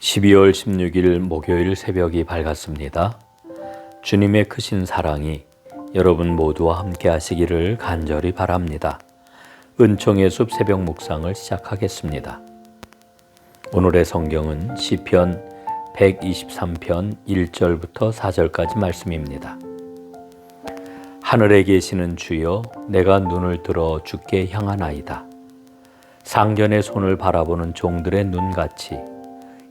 12월 16일 목요일 새벽이 밝았습니다. 주님의 크신 사랑이 여러분 모두와 함께 하시기를 간절히 바랍니다. 은총의 숲 새벽 묵상을 시작하겠습니다. 오늘의 성경은 시편 123편 1절부터 4절까지 말씀입니다. 하늘에 계시는 주여 내가 눈을 들어 주께 향하나이다. 상견의 손을 바라보는 종들의 눈같이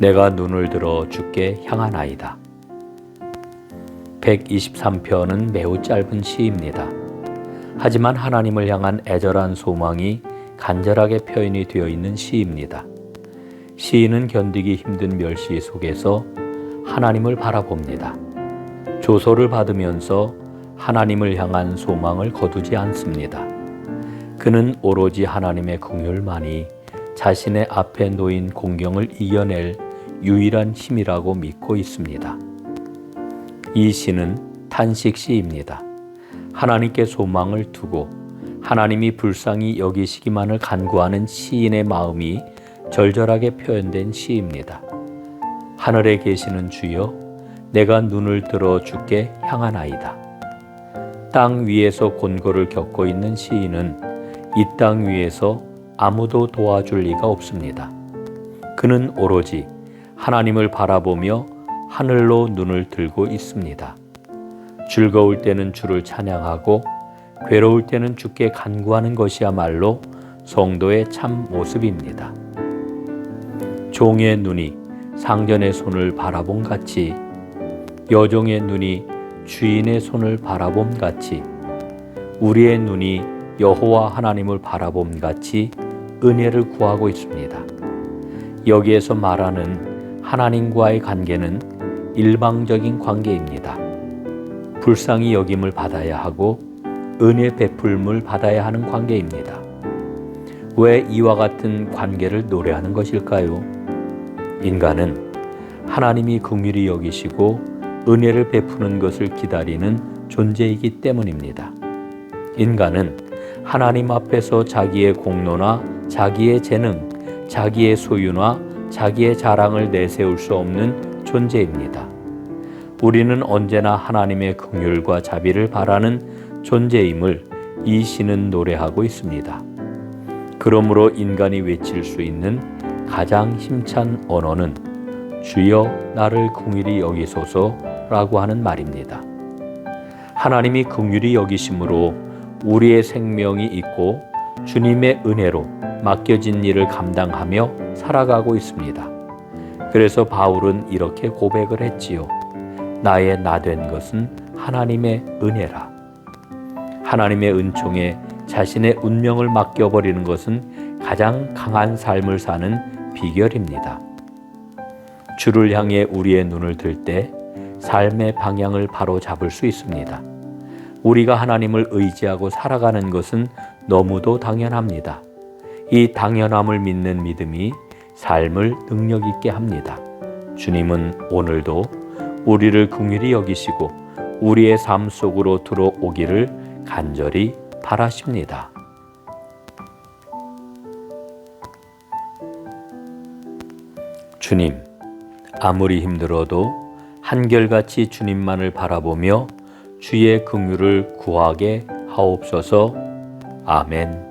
내가 눈을 들어 주께 향하나이다. 123편은 매우 짧은 시입니다. 하지만 하나님을 향한 애절한 소망이 간절하게 표현이 되어 있는 시입니다. 시인은 견디기 힘든 멸시 속에서 하나님을 바라봅니다. 조소를 받으면서 하나님을 향한 소망을 거두지 않습니다. 그는 오로지 하나님의 긍휼만이 자신의 앞에 놓인 공경을 이겨낼 유일한 힘이라고 믿고 있습니다. 이 시는 탄식 시입니다. 하나님께 소망을 두고 하나님이 불쌍히 여기시기만을 간구하는 시인의 마음이 절절하게 표현된 시입니다. 하늘에 계시는 주여, 내가 눈을 들어 주께 향하나이다. 땅 위에서 곤고를 겪고 있는 시인은 이 땅 위에서 아무도 도와줄 리가 없습니다. 그는 오로지 하나님을 바라보며 하늘로 눈을 들고 있습니다. 즐거울 때는 주를 찬양하고 괴로울 때는 주께 간구하는 것이야말로 성도의 참 모습입니다. 종의 눈이 상전의 손을 바라본 같이 여종의 눈이 주인의 손을 바라봄 같이 우리의 눈이 여호와 하나님을 바라봄 같이 은혜를 구하고 있습니다. 여기에서 말하는 하나님과의 관계는 일방적인 관계입니다. 불쌍히 여김을 받아야 하고 은혜 베풀물 받아야 하는 관계입니다. 왜 이와 같은 관계를 노래하는 것일까요? 인간은 하나님이 긍휼히 여기시고 은혜를 베푸는 것을 기다리는 존재이기 때문입니다. 인간은 하나님 앞에서 자기의 공로나 자기의 재능, 자기의 소유나 자기의 자랑을 내세울 수 없는 존재입니다. 우리는 언제나 하나님의 긍휼과 자비를 바라는 존재임을 이 시는 노래하고 있습니다. 그러므로 인간이 외칠 수 있는 가장 힘찬 언어는 주여 나를 긍휼히 여기소서라고 하는 말입니다. 하나님이 긍휼히 여기심으로 우리의 생명이 있고 주님의 은혜로 맡겨진 일을 감당하며 살아가고 있습니다. 그래서 바울은 이렇게 고백을 했지요. 나의 나 된 것은 하나님의 은혜라. 하나님의 은총에 자신의 운명을 맡겨버리는 것은 가장 강한 삶을 사는 비결입니다. 주를 향해 우리의 눈을 들 때 삶의 방향을 바로 잡을 수 있습니다. 우리가 하나님을 의지하고 살아가는 것은 너무도 당연합니다. 이 당연함을 믿는 믿음이 삶을 능력 있게 합니다. 주님은 오늘도 우리를 긍휼히 여기시고 우리의 삶 속으로 들어오기를 간절히 바라십니다. 주님, 아무리 힘들어도 한결같이 주님만을 바라보며 주의 긍휼을 구하게 하옵소서. 아멘.